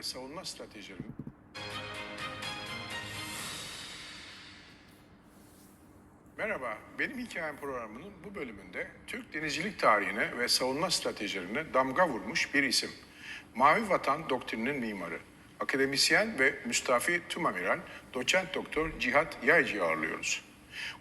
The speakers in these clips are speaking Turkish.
ve savunma stratejilerini Merhaba, benim hikayem programının bu bölümünde Türk denizcilik tarihine ve savunma stratejilerine damga vurmuş bir isim. Mavi Vatan doktrininin mimarı, akademisyen ve müstafi tümamiral doçent doktor Cihat Yaycı'yı ağırlıyoruz.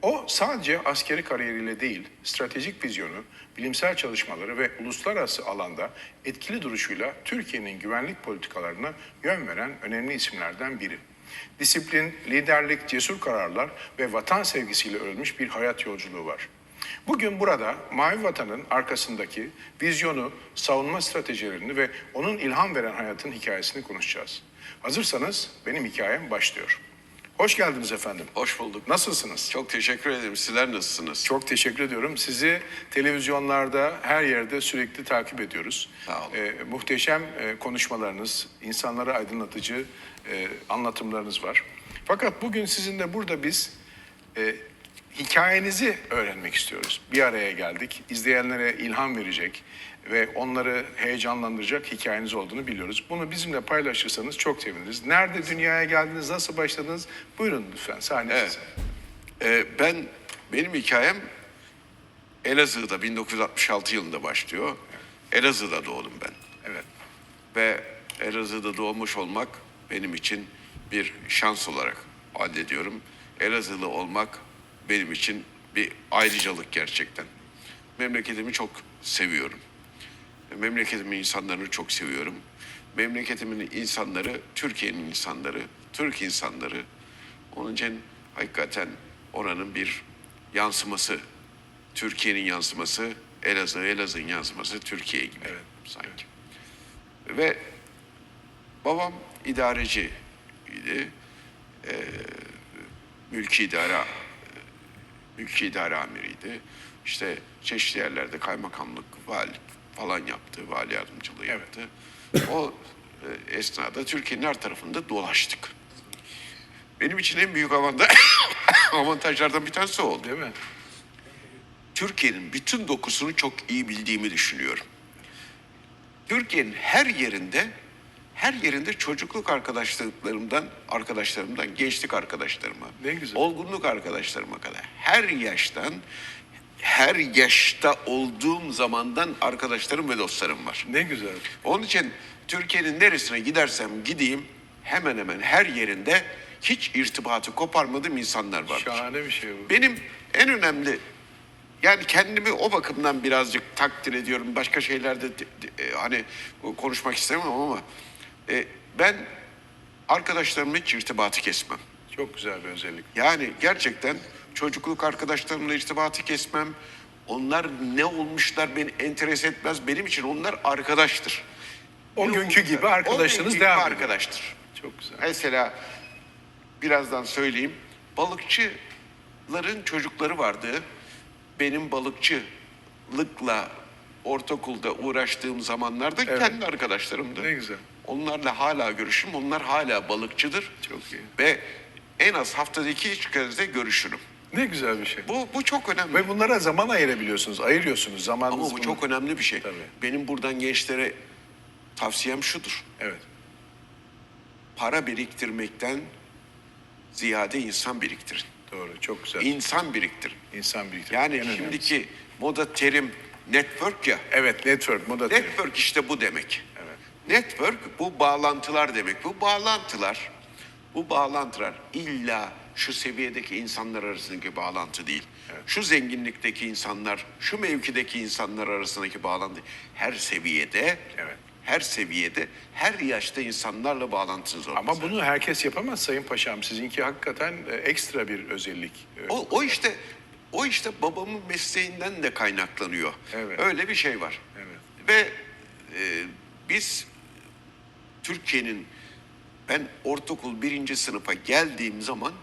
O sadece askeri kariyeriyle değil, stratejik vizyonu, bilimsel çalışmaları ve uluslararası alanda etkili duruşuyla Türkiye'nin güvenlik politikalarına yön veren önemli isimlerden biri. Disiplin, liderlik, cesur kararlar ve vatan sevgisiyle örülmüş bir hayat yolculuğu var. Bugün burada Mavi Vatan'ın arkasındaki vizyonu, savunma stratejilerini ve onun ilham veren hayatın hikayesini konuşacağız. Hazırsanız benim hikayem başlıyor. Hoş geldiniz efendim. Hoş bulduk. Nasılsınız? Çok teşekkür ederim. Sizler nasılsınız? Çok teşekkür ediyorum. Sizi televizyonlarda her yerde sürekli takip ediyoruz. Sağ olun. Ee, muhteşem e, konuşmalarınız, insanları aydınlatıcı e, anlatımlarınız var. Fakat bugün sizinle burada biz e, hikayenizi öğrenmek istiyoruz. Bir araya geldik. İzleyenlere ilham verecek ve onları heyecanlandıracak hikayeniz olduğunu biliyoruz. Bunu bizimle paylaşırsanız çok seviniriz. Nerede dünyaya geldiniz, nasıl başladınız? Buyurun lütfen sahne Evet. size. Ee, ben benim hikayem Elazığ'da 1966 yılında başlıyor. Elazığ'da doğdum ben. Evet. Ve Elazığ'da doğmuş olmak benim için bir şans olarak addediyorum. Elazığlı olmak benim için bir ayrıcalık gerçekten. Memleketimi çok seviyorum. Memleketimin insanlarını çok seviyorum. Memleketimin insanları, Türkiye'nin insanları, Türk insanları. Onun için hakikaten oranın bir yansıması, Türkiye'nin yansıması, Elazığ, Elazığ'ın yansıması Türkiye gibi sanki. Ve babam idareciydi. Ee, mülki idare mülki idare amiriydi. İşte çeşitli yerlerde kaymakamlık, valilik falan yaptı, vali yardımcılığı yaptı. O e, esnada Türkiye'nin her tarafında dolaştık. Benim için en büyük avantaj, avantajlardan bir tanesi oldu. Değil mi? Türkiye'nin bütün dokusunu çok iyi bildiğimi düşünüyorum. Türkiye'nin her yerinde her yerinde çocukluk arkadaşlıklarımdan, arkadaşlarımdan, gençlik arkadaşlarıma, Ne güzel. olgunluk arkadaşlarıma kadar her yaştan, her yaşta olduğum zamandan arkadaşlarım ve dostlarım var. Ne güzel. Onun için Türkiye'nin neresine gidersem gideyim hemen hemen her yerinde hiç irtibatı koparmadığım insanlar var. Şahane bir şey bu. Benim en önemli yani kendimi o bakımdan birazcık takdir ediyorum. Başka şeylerde de- de- e, hani konuşmak istemem ama e, ben arkadaşlarımla hiç irtibatı kesmem. Çok güzel bir özellik. Yani gerçekten çocukluk arkadaşlarımla irtibatı kesmem. Onlar ne olmuşlar beni enteres etmez. Benim için onlar arkadaştır. O Ne günkü olmuşlar? gibi arkadaşınız O günkü devam gibi arkadaştır. Çok güzel. Mesela birazdan söyleyeyim. Balıkçıların çocukları vardı. Benim balıkçılıkla ortaokulda uğraştığım zamanlarda Evet. kendi arkadaşlarımdı. Ne güzel. Onlarla hala görüşürüm. Onlar hala balıkçıdır. Çok iyi. Ve en az haftada iki üç kez de görüşürüm. Ne güzel bir şey. Bu, bu çok önemli. Ve bunlara zaman ayırabiliyorsunuz, ayırıyorsunuz zamanınızı. Ama bu bunu- çok önemli bir şey. Tabii. Benim buradan gençlere tavsiyem şudur. Evet, Para biriktirmekten ziyade insan biriktirin. doğru. Çok güzel. İnsan biriktirin. İnsan birlikte. Yani En önemlisi. şimdiki moda terim network ya. Evet, network, moda terim. Network işte bu demek. Evet. Network bu bağlantılar demek. Bu bağlantılar, bu bağlantılar illa şu seviyedeki insanlar arasındaki bağlantı değil. Şu zenginlikteki insanlar, şu mevkideki insanlar arasındaki bağlantı. Her seviyede, Evet. her seviyede, her yaşta insanlarla bağlantınız olması. Ama bunu herkes yapamaz Sayın Paşam. Sizinki hakikaten e, ekstra bir özellik. E, O, o işte o işte babamın mesleğinden de kaynaklanıyor. Evet. Öyle bir şey var. Evet. Ve e, biz Türkiye'nin ben ortaokul birinci sınıfa geldiğim zaman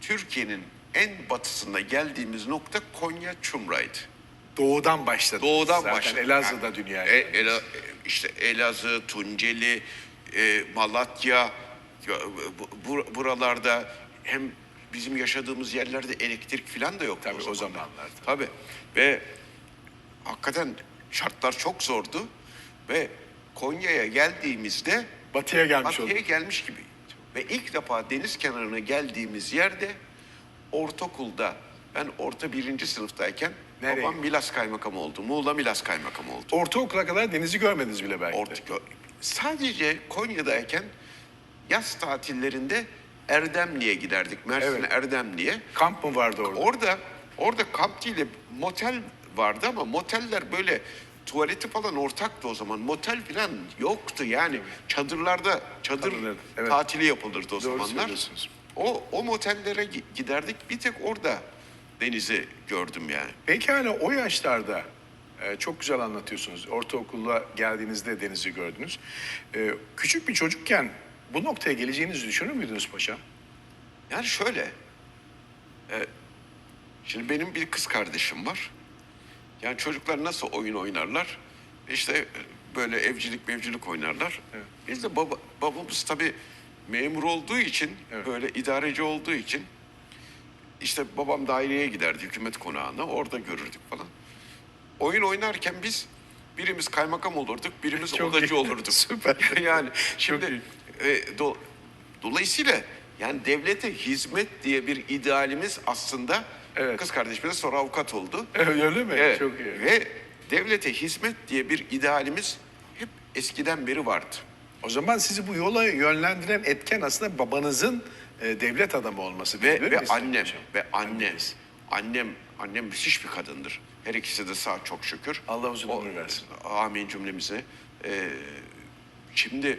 Türkiye'nin en batısında geldiğimiz nokta Konya Çumra'ydı. Doğudan başladı. Doğudan Zaten başladı. Elazığ'da Yani, dünyaya. e, Ela- e, işte Elazığ, Tunceli, e, Malatya, ya, bu- bu- buralarda hem bizim yaşadığımız yerlerde elektrik falan da yoktu Tabii, o zamanlar, Tabii. Ve hakikaten şartlar çok zordu ve Konya'ya geldiğimizde Batıya gelmiş Batıya olduk. gelmiş gibi. Ve ilk defa deniz kenarına geldiğimiz yerde ortaokulda ben orta birinci sınıftayken Nereye? babam Milas Kaymakamı oldu. Muğla Milas Kaymakamı oldu. Ortaokula kadar denizi görmediniz bile belki de. Orta, sadece Konya'dayken yaz tatillerinde Erdemli'ye giderdik. Mersin Evet. Erdemli'ye. Kamp mı vardı orada? Orada orada kamp değil de motel vardı ama moteller böyle tuvaleti falan ortaktı o zaman. Motel falan yoktu yani. Çadırlarda çadır Çadırlar, evet. tatili yapılırdı o Doğru zamanlar. söylüyorsunuz. O o motellere gi- giderdik. Bir tek orada denizi gördüm yani. Peki hala o yaşlarda e, çok güzel anlatıyorsunuz. Ortaokula geldiğinizde denizi gördünüz. E, küçük bir çocukken bu noktaya geleceğinizi düşünür müydünüz paşam? Yani şöyle. e, şimdi benim bir kız kardeşim var. Yani çocuklar nasıl oyun oynarlar? İşte e, böyle evcilik mevcilik oynarlar. Biz de baba, babamız tabii memur olduğu için, Evet. böyle idareci olduğu için işte babam daireye giderdi hükümet konağına. Orada görürdük falan. Oyun oynarken biz birimiz kaymakam olurduk, birimiz Çok odacı iyi. olurduk. Süper. yani şimdi e, do- dolayısıyla yani devlete hizmet diye bir idealimiz aslında Evet. kız kardeşimiz sonra avukat oldu. Öyle mi? Evet. Çok iyi. Ve devlete hizmet diye bir idealimiz hep eskiden beri vardı. O zaman sizi bu yola yönlendiren etken aslında babanızın e, devlet adamı olması. Ve, ve annem ve anne Anneniz. annem annem müthiş bir kadındır. Her ikisi de sağ çok şükür. Allah uzun O- ömür versin. Amin cümlemize. Ee, şimdi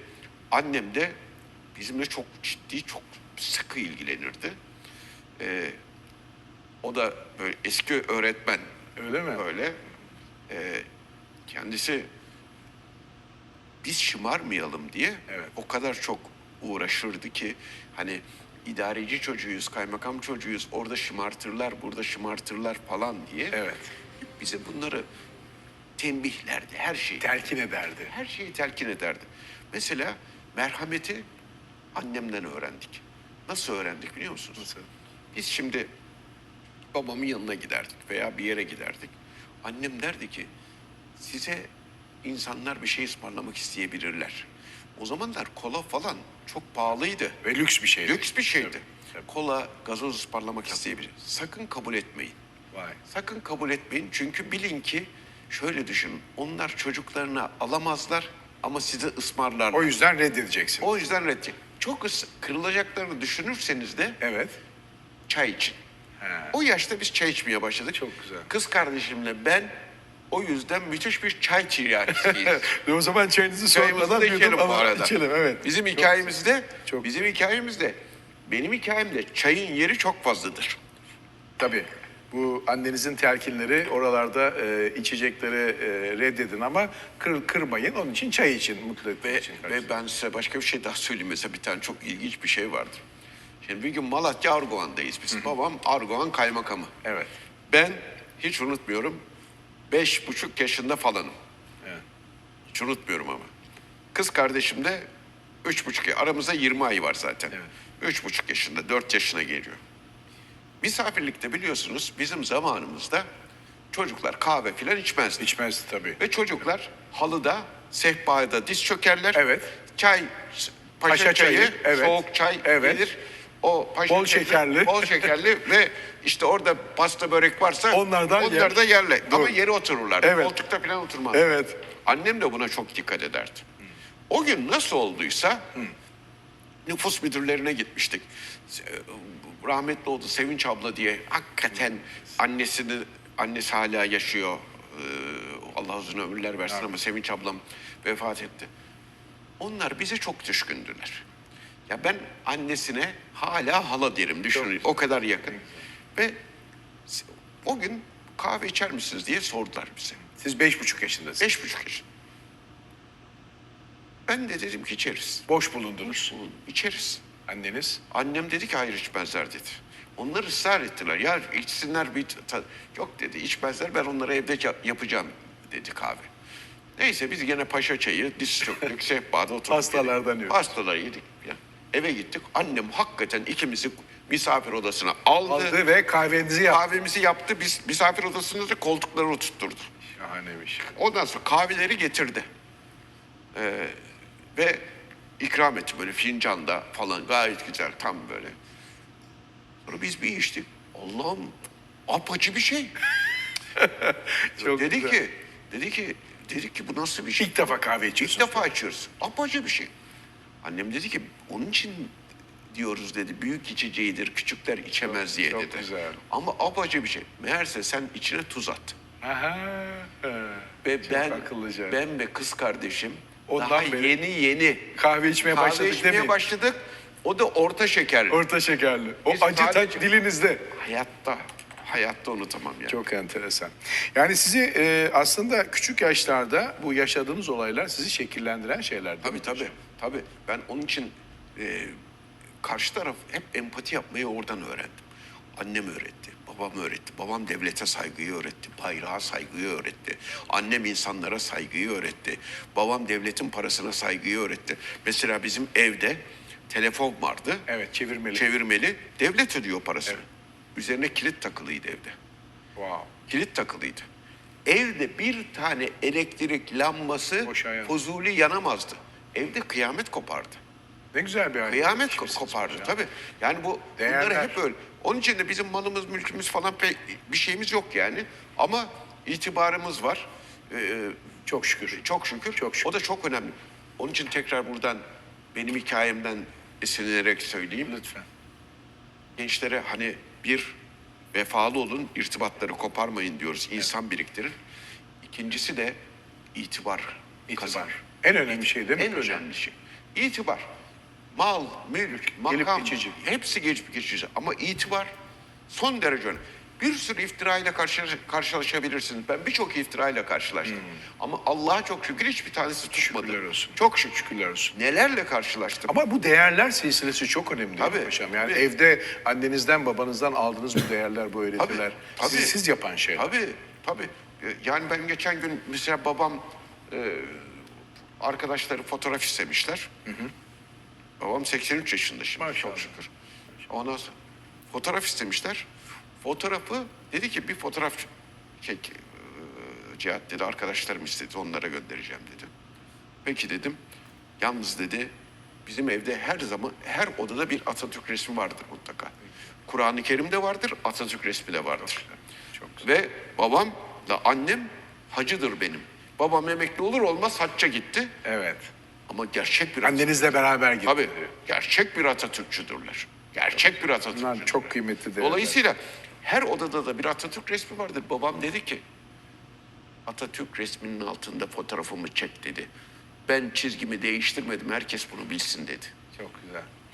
annem de bizimle çok ciddi, çok sıkı ilgilenirdi. Ee, o da böyle eski öğretmen. Öyle mi? Öyle. Ee, kendisi biz şımarmayalım diye Evet. o kadar çok uğraşırdı ki hani idareci çocuğuyuz, kaymakam çocuğuyuz, orada şımartırlar, burada şımartırlar falan diye. Evet. Bize bunları tembihlerdi, her şeyi. Telkin ederdi. Her şeyi telkin ederdi. Mesela merhameti annemden öğrendik. Nasıl öğrendik biliyor musunuz? Nasıl? Biz şimdi babamın yanına giderdik veya bir yere giderdik. Annem derdi ki size insanlar bir şey ısmarlamak isteyebilirler. O zamanlar kola falan çok pahalıydı. Ve lüks bir şeydi. Lüks bir şeydi. Tabii, tabii. Kola, gazoz ısmarlamak isteyebilir. Sakın kabul etmeyin. Vay. Sakın kabul etmeyin çünkü bilin ki şöyle düşünün. Onlar çocuklarına alamazlar ama size ısmarlarlar. O yüzden reddedeceksin. O yüzden reddi. Çok ıs- kırılacaklarını düşünürseniz de Evet. çay için. O yaşta biz çay içmeye başladık. Çok güzel. Kız kardeşimle ben o yüzden müthiş bir çay tiryakisiyiz. Ve o zaman çayınızı Çayımızı sormadan yudum içelim bu arada. içelim evet. Bizim Çok hikayemizde, Çok- bizim hikayemizde, benim hikayemde çayın yeri çok fazladır. Tabii. Bu annenizin telkinleri oralarda e, içecekleri e, reddedin ama kır, kırmayın. Onun için çay için, mutlu etmek Ve, için. ve ben size başka bir şey daha söyleyeyim. Mesela bir tane çok ilginç bir şey vardır. Şimdi bir gün Malatya Arguvan'dayız biz. Babam Arguvan kaymakamı. Evet. Ben hiç unutmuyorum. Beş buçuk yaşında falanım. Evet. Hiç unutmuyorum ama. Kız kardeşim de üç buçuk, aramızda 20 ay var zaten. Evet. Üç buçuk yaşında, dört yaşına geliyor. Misafirlikte biliyorsunuz bizim zamanımızda çocuklar kahve filan içmezdi. İçmezdi tabii. Ve çocuklar halıda, sehpada diz çökerler. Evet. Çay, paşa, Paşa çayı, çayı, evet. soğuk çay Evet. gelir. O paşa Bol şekerli. Bol şekerli ve işte orada pasta börek varsa Onlardan onlar yer. da yerler. Ama yere otururlar. Evet. Koltukta falan oturmaz. Evet. Annem de buna çok dikkat ederdi. O gün nasıl olduysa nüfus müdürlerine gitmiştik. E, Rahmetli oldu Sevinç abla diye. Hakikaten annesini annesi hala yaşıyor. Ee, Allah uzun ömürler versin ama Sevinç ablam vefat etti. Onlar bize çok düşkündüler. Ya ben annesine hala hala derim düşünün. O kadar yakın. Ve o gün kahve içer misiniz diye sordular bize. Siz beş buçuk yaşındasınız. Beş buçuk yaş. Ben de dedim ki içeriz. Boş bulundunuz. Oğlum, İçeriz. Anneniz. Annem dedi ki hayır içmezler dedi. Onlar ısrar ettiler. Ya içsinler bir ta- Yok dedi içmezler ben onları evde ca- yapacağım dedi kahve. Neyse biz gene paşa çayı, diz çöktük, sehpada oturduk. Pastalardan yedik. yiyoruz. Pastaları yedik. Ya. Eve gittik. Annem hakikaten ikimizi misafir odasına aldı. Aldı ve kahvenizi yaptı. Kahvemizi yaptı. Biz misafir odasında da koltukları oturtturdu. Şahanemiş. Ondan sonra kahveleri getirdi. Ee, ve ikram etti böyle fincanda falan gayet güzel tam böyle. Sonra biz bir içtik. Allah'ım apaçı bir şey. Çok dedi güzel. ki, dedi ki, dedi ki bu nasıl bir şey? İlk defa kahve İlk içiyorsunuz. defa içiyoruz. Apaçı bir şey. Annem dedi ki onun için diyoruz dedi büyük içeceğidir küçükler içemez diye çok dedi. güzel. Ama apaçı bir şey. Meğerse sen içine tuz at. Aha. Ve Çok ben akıllıca. ben ve kız kardeşim Ondan daha beri yeni yeni kahve içmeye kahve başladık içmeye demeyin. başladık. O da orta şekerli. Orta şekerli. O Biz acı tat dilinizde. hayatta hayatta unutamam yani. Çok enteresan. Yani sizi e, aslında küçük yaşlarda bu yaşadığınız olaylar sizi şekillendiren şeyler Tabii tabii. hocam? Tabii. Ben onun için e, karşı taraf hep empati yapmayı oradan öğrendim. Annem öğretti, babam öğretti. Babam devlete saygıyı öğretti, bayrağa saygıyı öğretti. Annem insanlara saygıyı öğretti. Babam devletin parasına saygıyı öğretti. Mesela bizim evde telefon vardı. Evet, çevirmeli. Çevirmeli. Devlet ödüyor parasını. Üzerine kilit takılıydı evde. Wow. Kilit takılıydı. Evde bir tane elektrik lambası Boşa fuzuli yanamazdı. Evde kıyamet kopardı. Ne güzel bir aile. Kıyamet ko- kopardı hocam. tabii. Yani bu Değerler. bunları hep öyle. Onun için de bizim malımız, mülkümüz falan pek bir şeyimiz yok yani. Ama itibarımız var. Ee, Çok şükür. çok şükür. Çok şükür. O da çok önemli. Onun için tekrar buradan benim hikayemden esinlenerek söyleyeyim. Lütfen. Gençlere hani bir vefalı olun, irtibatları koparmayın diyoruz. İnsan biriktirin. İkincisi de itibar. kazan. En önemli şey değil mi En hocam? önemli şey. İtibar. Mal, mülk, Gelip makam, geçici. hepsi geçip geçici. Ama itibar son derece önemli. Bir sürü iftirayla karşı, karşılaşabilirsiniz. Ben birçok iftirayla karşılaştım. Ama Allah'a çok şükür hiçbir tanesi tutmadı. Hmm. Şükürler olsun. Çok şükür. Şükürler olsun. Nelerle karşılaştım. Ama bu değerler silsilesi çok önemli Tabii, hocam? Yani tabii. evde annenizden babanızdan aldığınız bu değerler, bu öğretiler tabii. sizi siz yapan şeyler. Tabii, tabii. Yani ben geçen gün mesela babam e, arkadaşları fotoğraf istemişler. Babam 83 yaşında şimdi Maşallah. çok şükür. Ondan sonra fotoğraf istemişler. Fotoğrafı dedi ki bir fotoğraf çek e, Cihat dedi arkadaşlarım istedi onlara göndereceğim dedi. Peki dedim. Yalnız dedi bizim evde her zaman her odada bir Atatürk resmi vardır mutlaka. Kur'an-ı Kerim'de vardır, Atatürk resmi de vardır. Çok güzel. Ve babam da annem hacıdır benim. Babam emekli olur olmaz hacca gitti. Evet. Ama gerçek bir Annenizle beraber gitti. Tabii gerçek bir Atatürkçüdürler. Gerçek bir Bunlar Atatürkçüdürler. çok kıymetli değerler. Dolayısıyla her odada da bir Atatürk resmi vardır. Babam dedi ki Atatürk resminin altında fotoğrafımı çek dedi. Ben çizgimi değiştirmedim. Herkes bunu bilsin dedi.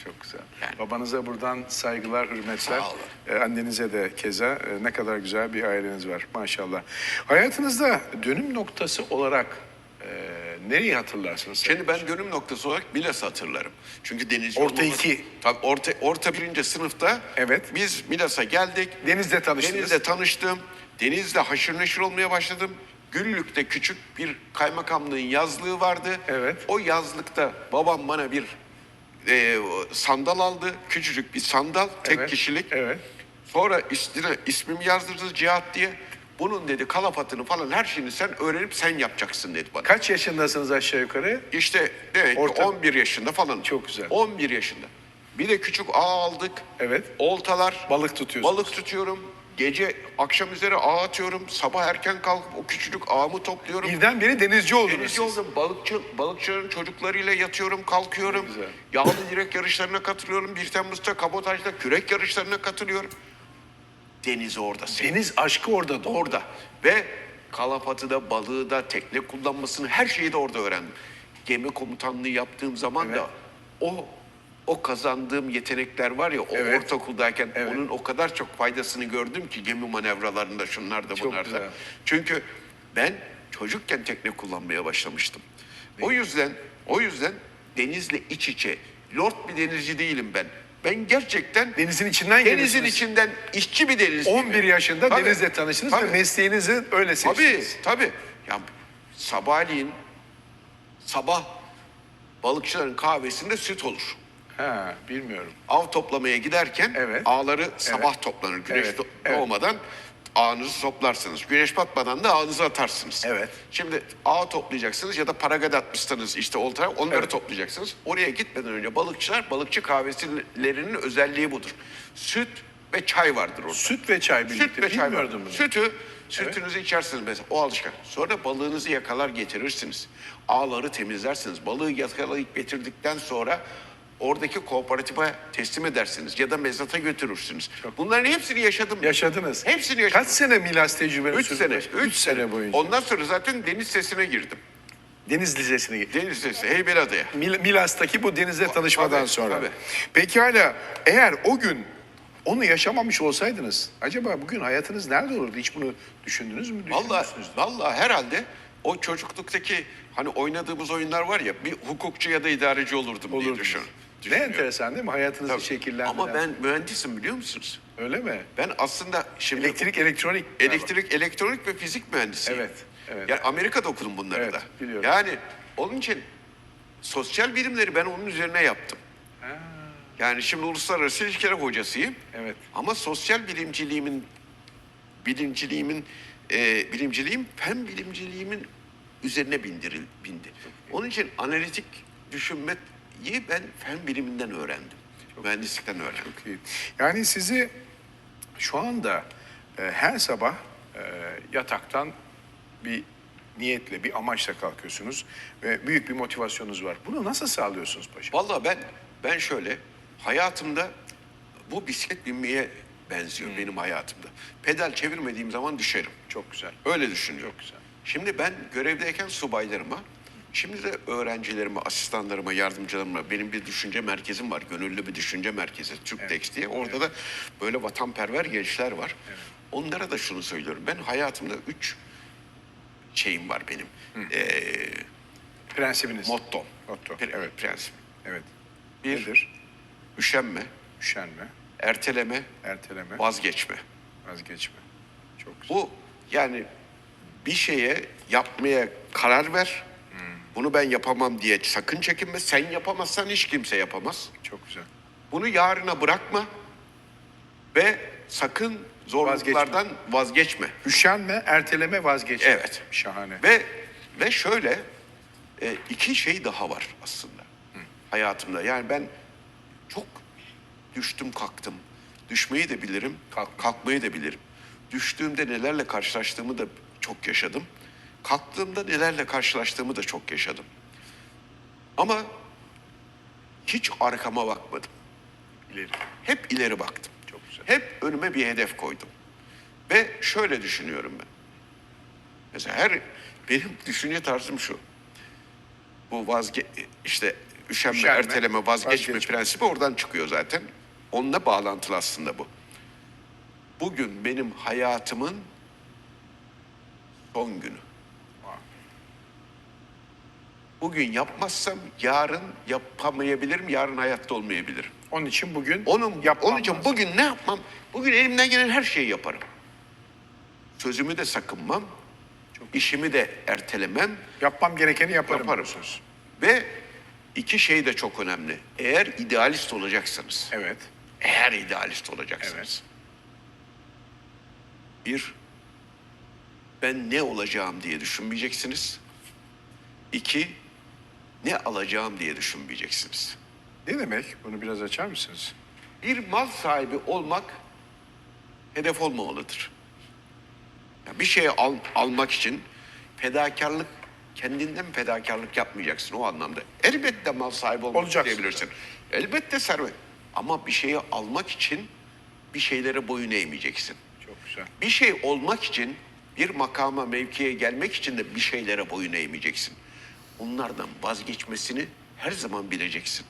Çok güzel. Yani- Babanıza buradan saygılar, hürmetler. Sağ olun. Ee, annenize de keza e, ne kadar güzel bir aileniz var maşallah. Hayatınızda dönüm noktası olarak e, nereyi hatırlarsınız? Şimdi ben dönüm noktası olarak Milas'ı hatırlarım. Çünkü deniz Orta yolu- iki. Tabii orta, orta birinci sınıfta Evet. biz Milas'a geldik. Deniz'de tanıştınız. Deniz'de tanıştım. Deniz'de haşır neşir olmaya başladım. Güllük'te küçük bir kaymakamlığın yazlığı vardı. Evet. O yazlıkta babam bana bir e, sandal aldı. Küçücük bir sandal, tek Evet, kişilik. evet. Sonra üstüne ismimi yazdırdı Cihat diye. Bunun dedi kalafatını falan her şeyini sen öğrenip sen yapacaksın dedi bana. Kaç yaşındasınız aşağı yukarı? İşte demek ki Orta- 11 yaşında falan. Çok güzel. 11 yaşında. Bir de küçük ağ aldık. Evet. Oltalar. Balık tutuyorsunuz. Balık tutuyorum. Gece akşam üzere ağ atıyorum. Sabah erken kalkıp o küçücük ağımı topluyorum. Birdenbire denizci oldunuz Denizci siz. oldum. Balıkçı, balıkçıların çocuklarıyla yatıyorum, kalkıyorum. Güzel. Yağlı direk yarışlarına katılıyorum. 1 Temmuz'da kabotajda kürek yarışlarına katılıyorum. Deniz orada. senin. Deniz aşkı orada doğdu. Orada. Ve kalafatı da, balığı da, tekne kullanmasını her şeyi de orada öğrendim. Gemi komutanlığı yaptığım zaman Evet. da o o kazandığım yetenekler var ya o Evet. ortaokuldayken Evet. onun o kadar çok faydasını gördüm ki gemi manevralarında şunlarda Çok bunlarda. güzel. Çünkü ben çocukken tekne kullanmaya başlamıştım. O yüzden o yüzden denizle iç içe. Lord bir denizci değilim ben. Ben gerçekten Denizin içinden denizin gelirsiniz. içinden işçi bir denizciyim. 11 yaşında Tabii, denizle tanıştınız tabii. ve mesleğinizi öyle Tabii, seçtiniz. tabii. Ya sabahleyin sabah balıkçıların kahvesinde süt olur. Ha, bilmiyorum. Av toplamaya giderken Evet. ağları sabah toplanır güneş Evet, do- evet. doğmadan. ağınızı toplarsınız. Güneş batmadan da ağınızı atarsınız. Evet. Şimdi ağ toplayacaksınız ya da paragat atmışsınız işte oltaya onları Evet. toplayacaksınız. Oraya gitmeden önce balıkçılar balıkçı kahvesilerinin özelliği budur. Süt ve çay vardır orada. Süt ve çay birlikte. Süt ve çay var. Bilmiyordum bunu. Sütü, sütünüzü içersiniz mesela o alışkan. Sonra balığınızı yakalar getirirsiniz. Ağları temizlersiniz. Balığı yakalayıp getirdikten sonra oradaki kooperatife teslim edersiniz ya da mezata götürürsünüz. Bunların hepsini yaşadım. Yaşadınız. Hepsini yaşadım. Kaç sene Milas tecrübeniz Üç sürdü? sene. Üç sene boyunca. Ondan sonra zaten deniz sesine girdim. Deniz Lisesi'ne gitti. Deniz sesi, Heybeliada'ya. Mil- Milas'taki bu denizle tanışmadan tabii, sonra. tabii. Peki hala eğer o gün onu yaşamamış olsaydınız acaba bugün hayatınız nerede olurdu? Hiç bunu düşündünüz mü? Vallahi, vallahi herhalde o çocukluktaki hani oynadığımız oyunlar var ya bir hukukçu ya da idareci olurdum diye Olurdunuz. Ne enteresan değil mi? Hayatınızı Tabii. şekillendiren. Ama ben mühendisim biliyor musunuz? Öyle mi? Ben aslında şimdi Elektrik, elektronik. elektrik, elektronik ve fizik mühendisiyim. Evet, evet. Yani Amerika'da okudum bunları Evet, da. biliyorum. Yani onun için sosyal bilimleri ben onun üzerine yaptım. Yani şimdi uluslararası ilişkiler hocasıyım. Evet. Ama sosyal bilimciliğimin bilimciliğimin e, bilimciliğim fen bilimciliğimin üzerine bindiril bindi. Onun için analitik düşünmeyi ben fen biliminden öğrendim. Mühendislikten öğrendim. Çok iyi. Yani sizi şu anda e, her sabah e, yataktan bir niyetle, bir amaçla kalkıyorsunuz ve büyük bir motivasyonunuz var. Bunu nasıl sağlıyorsunuz paşa? Vallahi ben ben şöyle hayatımda bu bisiklet binmeye benziyor benim hayatımda. Pedal çevirmediğim zaman düşerim. Çok güzel. Öyle düşünüyorum. Çok güzel. Şimdi ben görevdeyken subaylarıma, şimdi de öğrencilerime, asistanlarıma, yardımcılarıma benim bir düşünce merkezim var. Gönüllü bir düşünce merkezi, Türktex diye. Orada da böyle vatanperver gençler var. Onlara da şunu söylüyorum. Ben hayatımda üç şeyim var benim. Ee, Prensibiniz. motto. Motto. Pre- Evet. Prensip. Evet. Bir, Nedir? üşenme, Üşenme, erteleme, erteleme, vazgeçme. vazgeçme. Çok güzel. Bu yani bir şeye yapmaya karar ver. Bunu ben yapamam diye sakın çekinme. Sen yapamazsan hiç kimse yapamaz. Çok güzel. Bunu yarına bırakma ve sakın zorluklardan vazgeçme. Üşenme, erteleme, vazgeçme. Evet. Şahane. Ve ve şöyle e, iki şey daha var aslında hayatımda. Yani ben çok düştüm kalktım. Düşmeyi de bilirim, Kalk- kalkmayı da bilirim. Düştüğümde nelerle karşılaştığımı da çok yaşadım. Kalktığımda nelerle karşılaştığımı da çok yaşadım. Ama hiç arkama bakmadım. İleri. Hep ileri baktım. Çok güzel. Hep önüme bir hedef koydum. Ve şöyle düşünüyorum ben. Mesela her benim düşünce tarzım şu. Bu vazge işte üşenme, Üşenme, erteleme, vazgeçme, vazgeçme. prensibi oradan çıkıyor zaten. Onunla bağlantılı aslında bu. Bugün benim hayatımın son günü. Bugün yapmazsam yarın yapamayabilirim, yarın hayatta olmayabilirim. Onun için bugün Onun, yapmam onun için lazım. bugün ne yapmam? Bugün elimden gelen her şeyi yaparım. Sözümü de sakınmam. işimi de ertelemem. yapmam gerekeni yaparım. Yaparım. diyorsunuz. Ve iki şey de çok önemli. Eğer idealist olacaksanız, Evet. eğer idealist olacaksanız. Evet. Bir, ben ne olacağım diye düşünmeyeceksiniz. İki, ne alacağım diye düşünmeyeceksiniz. Ne demek? Bunu biraz açar mısınız? Bir mal sahibi olmak hedef olmamalıdır. Ya bir şeyi al- almak için fedakarlık, kendinden fedakarlık yapmayacaksın o anlamda. Elbette mal sahibi olmak Olacaksın. isteyebilirsin. Elbette servet. Ama bir şeyi almak için bir şeylere boyun eğmeyeceksin. Çok güzel. Bir şey olmak için, bir makama, mevkiye gelmek için de bir şeylere boyun eğmeyeceksin. Onlardan vazgeçmesini her zaman bileceksin.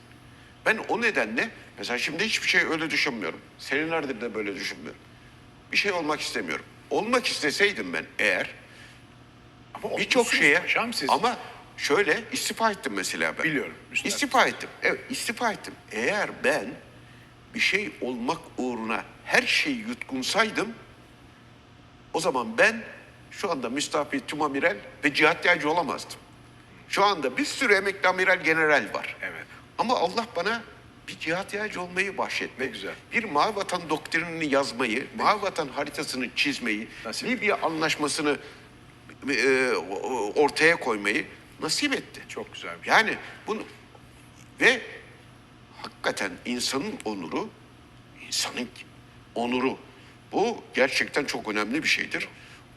Ben o nedenle, mesela şimdi hiçbir şey öyle düşünmüyorum. Senelerdir de böyle düşünmüyorum. Bir şey olmak istemiyorum. Olmak isteseydim ben eğer, Ama birçok şeye, paşam siz. ama şöyle istifa ettim mesela ben. Biliyorum, üstad. İstifa ettim. Evet, istifa ettim. Eğer ben bir şey olmak uğruna her şeyi yutkunsaydım, o zaman ben şu anda müstahfi tümamiral ve cihat yaycı olamazdım. Şu anda bir sürü emekli amiral general var. Evet. Ama Allah bana bir cihat yağcı olmayı bahşetti. Ne güzel. Bir Mavi Vatan doktrinini yazmayı, Mavi Vatan haritasını çizmeyi, Nasip Libya anlaşmasını e, o- ortaya koymayı nasip etti. Çok güzel bir şey. Yani bunu ve hakikaten insanın onuru, insanın onuru bu gerçekten çok önemli bir şeydir.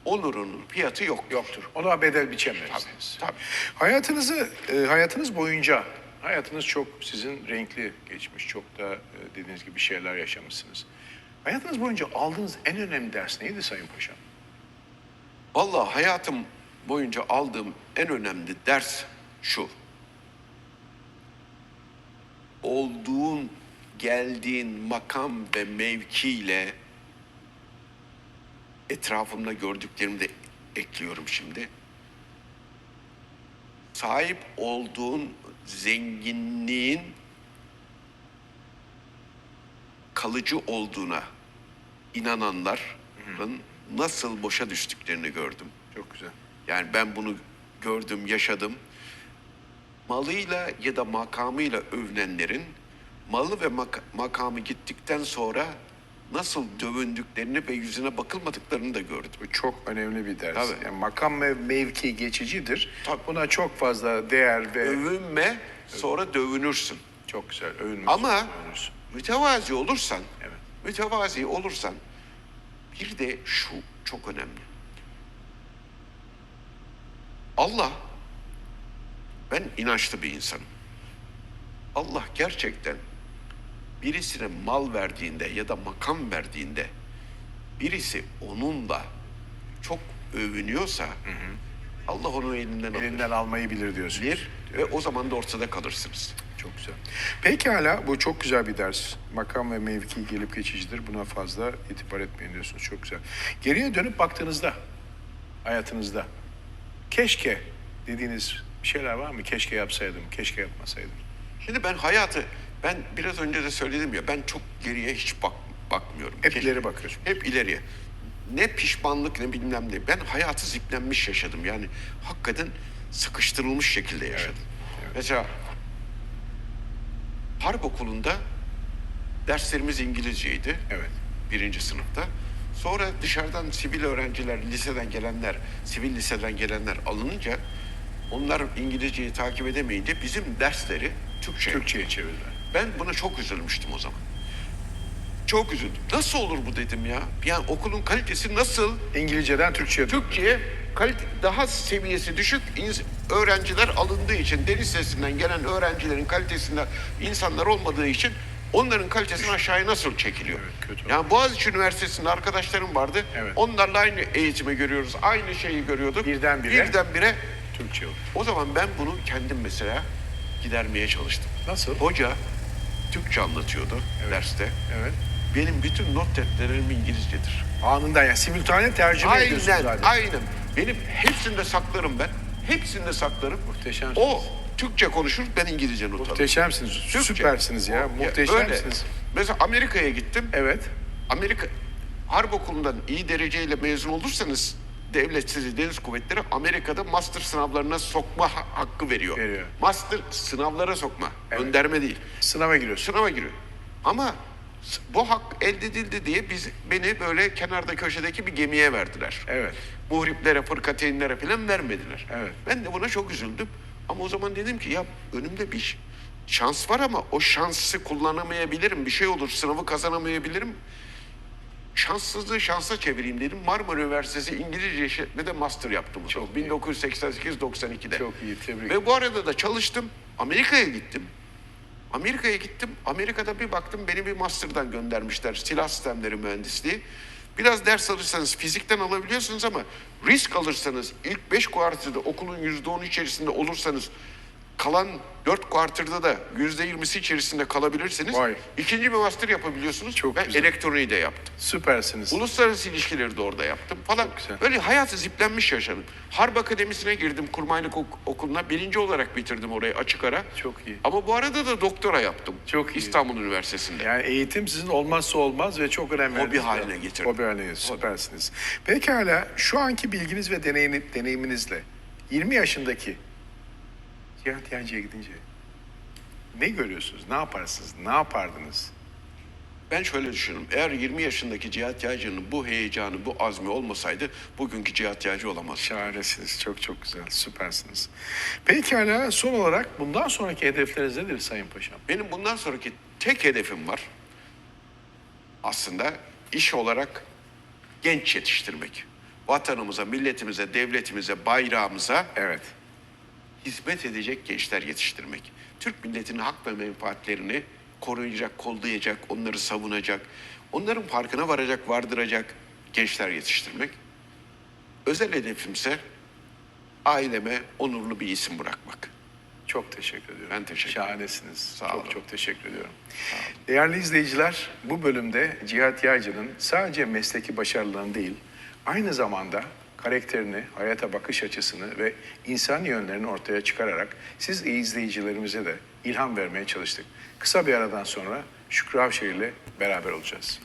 Onurunun fiyatı yok. Yoktur. Ona bedel biçemezsiniz. Tabii, tabii. Hayatınızı, e, hayatınız boyunca, hayatınız çok sizin renkli geçmiş. Çok da e, dediğiniz gibi şeyler yaşamışsınız. Hayatınız boyunca aldığınız en önemli ders neydi Sayın Paşam? Vallahi hayatım boyunca aldığım en önemli ders şu. Olduğun, geldiğin makam ve mevkiyle etrafımda gördüklerimi de ekliyorum şimdi. Sahip olduğun zenginliğin kalıcı olduğuna inananların nasıl boşa düştüklerini gördüm. Çok güzel. Yani ben bunu gördüm, yaşadım. Malıyla ya da makamıyla övünenlerin malı ve mak- makamı gittikten sonra nasıl dövündüklerini ve yüzüne bakılmadıklarını da gördüm. Bu çok önemli bir ders. Tabii. Yani makam ve mevki geçicidir. Tabii. Buna çok fazla değer ve Övünme, sonra dövünürsün. çok güzel övünmüş. Ama övünürsün. mütevazi olursan, Evet. mütevazi olursan bir de şu çok önemli. Allah, ben inançlı bir insanım. Allah gerçekten birisine mal verdiğinde ya da makam verdiğinde birisi onunla çok övünüyorsa Allah onun elinden alır. elinden almayı bilir diyorsunuz. Bilir ve o zaman da ortada kalırsınız. Çok güzel. Pekala bu çok güzel bir ders. Makam ve mevki gelip geçicidir. Buna fazla itibar etmeyin diyorsunuz. Çok güzel. Geriye dönüp baktığınızda hayatınızda keşke dediğiniz bir şeyler var mı? Keşke yapsaydım, keşke yapmasaydım. Şimdi ben hayatı, ben biraz önce de söyledim ya, ben çok geriye hiç bak, bakmıyorum. Hep Keşke- ileri bakıyorsun. Hep ileriye. Ne pişmanlık ne bilmem ne. Ben hayatı ziplenmiş yaşadım. Yani hakikaten sıkıştırılmış şekilde yaşadım. Mesela harp okulunda derslerimiz İngilizceydi. Evet. Birinci sınıfta. Sonra dışarıdan sivil öğrenciler, liseden gelenler, sivil liseden gelenler alınınca onlar İngilizceyi takip edemeyince bizim dersleri Türkçe. Türkçe'ye çevirdiler. Ben buna çok üzülmüştüm o zaman. Çok üzüldüm. Nasıl olur bu dedim ya? Yani okulun kalitesi nasıl? İngilizceden Türkçe'ye. Türkçe'ye kalite, daha seviyesi düşük öğrenciler alındığı için deniz sesinden gelen öğrencilerin kalitesinden insanlar olmadığı için onların kalitesini aşağıya nasıl çekiliyor? Evet, kötü. yani Boğaziçi Üniversitesi'nde arkadaşlarım vardı. Evet. Onlarla aynı eğitimi görüyoruz. Aynı şeyi görüyorduk. Birdenbire. Birdenbire Türkçe oldu. o zaman ben bunu kendim mesela gidermeye çalıştım. Nasıl? Hoca Türkçe anlatıyordu derste. Evet. Benim bütün not defterlerim İngilizcedir. Anında yani simultane tercüme ediyorsunuz Aynen, zaten. aynen. Benim hepsinde saklarım ben. Hepsinde saklarım. Muhteşemsiniz. O Türkçe konuşur, ben İngilizce not alırım. Muhteşemsiniz. Türkçe. Süpersiniz ya. Muhteşemsiniz. Mesela Amerika'ya gittim. Evet. Amerika Harp Okulu'ndan iyi dereceyle mezun olursanız devlet sizi deniz kuvvetleri Amerika'da master sınavlarına sokma ha- hakkı veriyor. Veriyor. Master sınavlara sokma. Gönderme değil. Sınava giriyorsun. Sınava giriyor. Ama bu hak elde edildi diye biz beni böyle kenarda köşedeki bir gemiye verdiler. Evet. Muhriplere, fırkateynlere falan vermediler. Evet. Ben de buna çok üzüldüm. Ama o zaman dedim ki ya önümde bir şans var ama o şansı kullanamayabilirim. Bir şey olur sınavı kazanamayabilirim. Şanssızlığı şansa çevireyim dedim. Marmara Üniversitesi İngilizce işletmede master yaptım. Çok iyi. 1988-92'de. Çok iyi, tebrik Ve bu arada da çalıştım. Amerika'ya gittim. Amerika'ya gittim. Amerika'da bir baktım beni bir master'dan göndermişler. Silah sistemleri mühendisliği. Biraz ders alırsanız fizikten alabiliyorsunuz ama risk alırsanız ilk beş kuartırda okulun yüzde on içerisinde olursanız kalan dört kuartırda da yüzde yirmisi içerisinde kalabilirsiniz. Vay. İkinci bir master yapabiliyorsunuz. Çok ben güzel. elektroniği de yaptım. Süpersiniz. Uluslararası ilişkileri de orada yaptım falan. Çok güzel. Böyle hayatı ziplenmiş yaşadım. Harp Akademisi'ne girdim kurmaylık ok- okuluna. Birinci olarak bitirdim orayı açık ara. Çok iyi. Ama bu arada da doktora yaptım. Çok iyi. İstanbul Üniversitesi'nde. Yani eğitim sizin olmazsa olmaz ve çok önemli. Hobi haline getirdim. Hobi haline getirdim. Süpersiniz. Pekala şu anki bilginiz ve deneyim, deneyiminizle 20 yaşındaki Cihat Yancı'ya gidince ne görüyorsunuz? Ne yaparsınız? Ne yapardınız? Ben şöyle düşünüyorum. Eğer 20 yaşındaki Cihat Yaycı'nın bu heyecanı, bu azmi olmasaydı bugünkü Cihat Yaycı olamaz. Şahanesiniz. Çok çok güzel. Süpersiniz. Pekala son olarak bundan sonraki hedefleriniz nedir Sayın Paşam? Benim bundan sonraki tek hedefim var. Aslında iş olarak genç yetiştirmek. Vatanımıza, milletimize, devletimize, bayrağımıza Evet. Hizmet edecek gençler yetiştirmek. Türk milletinin hak ve menfaatlerini koruyacak, kollayacak, onları savunacak, onların farkına varacak, vardıracak gençler yetiştirmek. Özel hedefimse aileme onurlu bir isim bırakmak. Çok teşekkür ediyorum. Ben teşekkür ederim. Şahanesiniz. Sağ çok olun. çok teşekkür ediyorum. Değerli izleyiciler, bu bölümde Cihat Yaycı'nın sadece mesleki başarılarını değil, aynı zamanda karakterini, hayata bakış açısını ve insan yönlerini ortaya çıkararak siz izleyicilerimize de ilham vermeye çalıştık. Kısa bir aradan sonra Şükrü Avşar ile beraber olacağız.